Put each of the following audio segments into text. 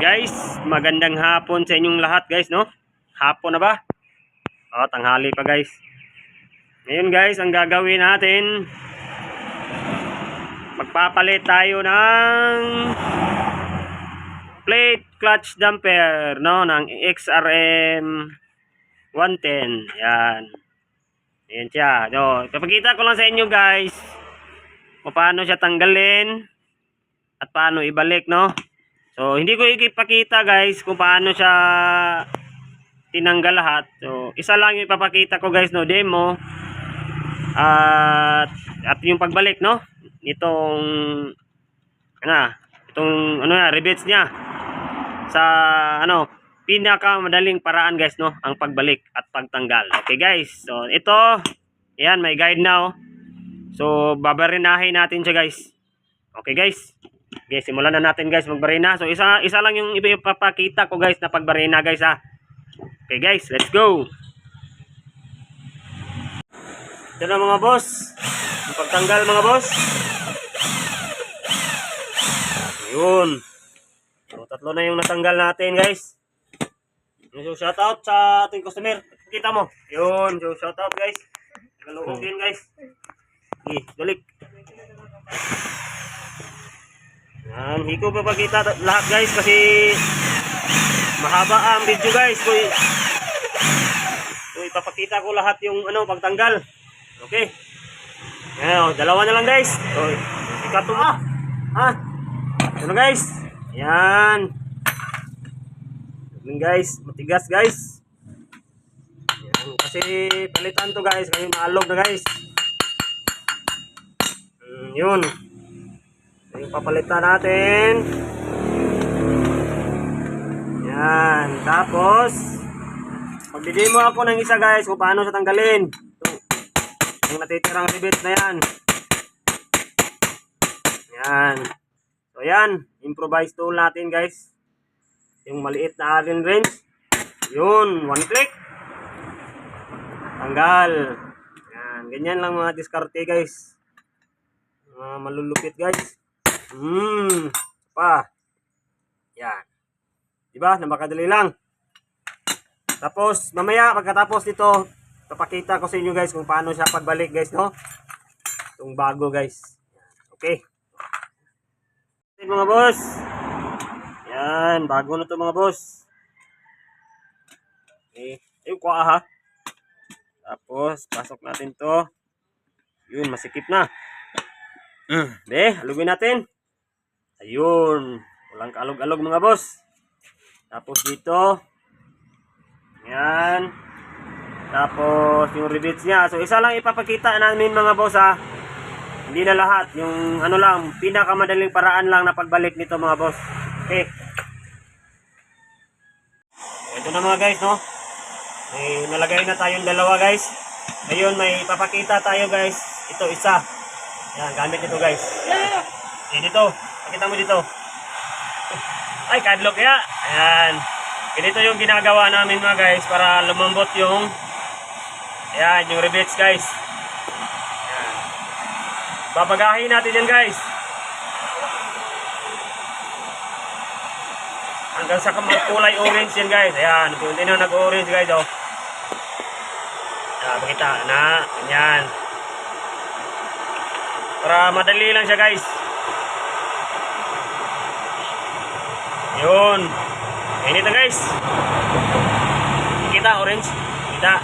Guys, magandang hapon sa inyong lahat guys, no? Hapon na ba? O, tanghali pa guys. Ngayon guys, ang gagawin natin, magpapalit tayo ng plate clutch damper, no? Ng XRM 110. Yan. Yan siya. No, papakita ko lang sa inyo guys paano siya tanggalin at paano ibalik, no? So, hindi ko ipakita guys kung paano siya tinanggal lahat. So, isa lang yung ipapakita ko guys, no, demo. At at yung pagbalik, no? Nitong ano, itong ano na, rivets niya sa ano, pinaka madaling paraan guys, no, ang pagbalik at pagtanggal. Okay guys. So, ito, yan, may guide na oh. So, babarinahin natin siya guys. Okay guys. Okay, simulan na natin guys magbarina. So isa isa lang yung ipapakita ko guys na pagbarina guys ha. Okay guys, let's go. Ito na mga boss. Yung pagtanggal mga boss. Yun. So tatlo na yung natanggal natin guys. So shout out sa ating customer. Kita mo. Yun, so shout out guys. Kaloob din guys. Okay, balik. Yan, hindi ko papakita ta- lahat guys kasi mahaba ang video guys. I- so ipapakita ko lahat yung ano pagtanggal. Okay. Yan, oh, dalawa na lang guys. So, ikato ah. Ha? Ano guys? Yan. Yan guys, matigas guys. Yan, kasi palitan to guys, kasi maalog na guys. Mm, yun. Yung papalitan natin. Yan. Tapos, magdidemo ako ng isa guys kung paano siya tanggalin. Ito. Yung natitirang ribet na yan. Yan. So yan. Improvise tool natin guys. Yung maliit na Allen wrench. Yun. One click. Tanggal. Yan. Ganyan lang mga diskarte guys. Mga malulupit guys. Hmm. Pa. Yan. Diba? Napakadali lang. Tapos, mamaya, pagkatapos nito, papakita ko sa inyo guys kung paano siya pagbalik guys, no? Itong bago guys. Yan. Okay. Okay, mga boss. Yan. Bago na to mga boss. Okay. Ayun, kuha ha. Tapos, pasok natin to. Yun, masikip na. Mm. Be, alugin natin. Ayun. Walang kalog-alog mga boss. Tapos dito. Yan. Tapos yung rivets niya. So isa lang ipapakita namin mga boss ha. Hindi na lahat. Yung ano lang, pinakamadaling paraan lang na pagbalik nito mga boss. Okay. Ito na mga guys no. May nalagay na tayong dalawa guys. Ngayon may ipapakita tayo guys. Ito isa. Yan, gamit nito guys. Eh, dito. Pakita mo dito. Ay, kadlock kaya. Ayan. Ganito yung ginagawa namin mga guys para lumambot yung Ayan, yung rivets guys. Ayan. Babagahin natin yan guys. Hanggang sa kulay orange yan guys. Ayan, kunti na nag-orange guys oh. Ayan, pakita na. Ayan. Para madali lang siya guys. Yun. Init na guys. Kita orange. Kita.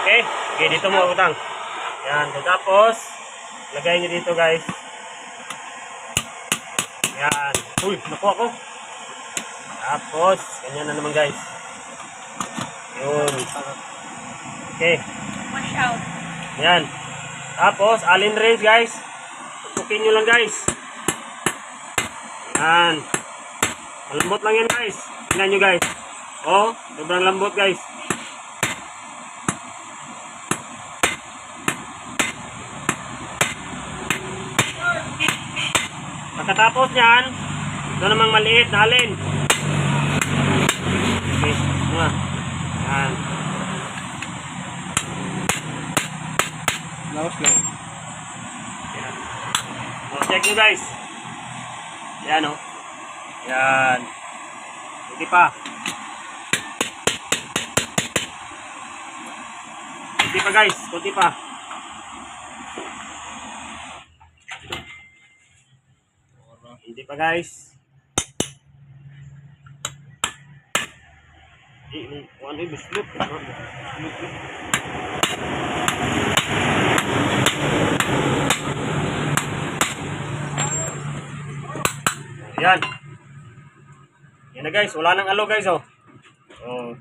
Okay. Okay, dito mo utang. Yan. Tapos, lagay nyo dito guys. Yan. Uy, nakuha ko. Tapos, ganyan na naman guys. Yun. Okay. Wash out. Yan. Tapos, allen wrench guys. Tukin nyo lang guys. Yan. Malambot lang yan guys. Tingnan nyo guys. Oh, sobrang lambot guys. Pagkatapos yan, ito namang maliit na alin. Okay, mga. Yan. Laos lang. Yan. O, check nyo guys. Yan o. Yan. Hindi pa. Kunti pa guys, kunti pa. Hindi pa guys. Eh, ano yung bislot? Yan. Yan na guys, wala nang alo guys oh. Oh.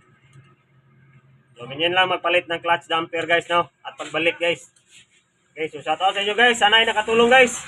So, ganyan lang magpalit ng clutch damper guys no. At pagbalik guys. Okay, so shout out sa inyo guys. Sana ay nakatulong guys.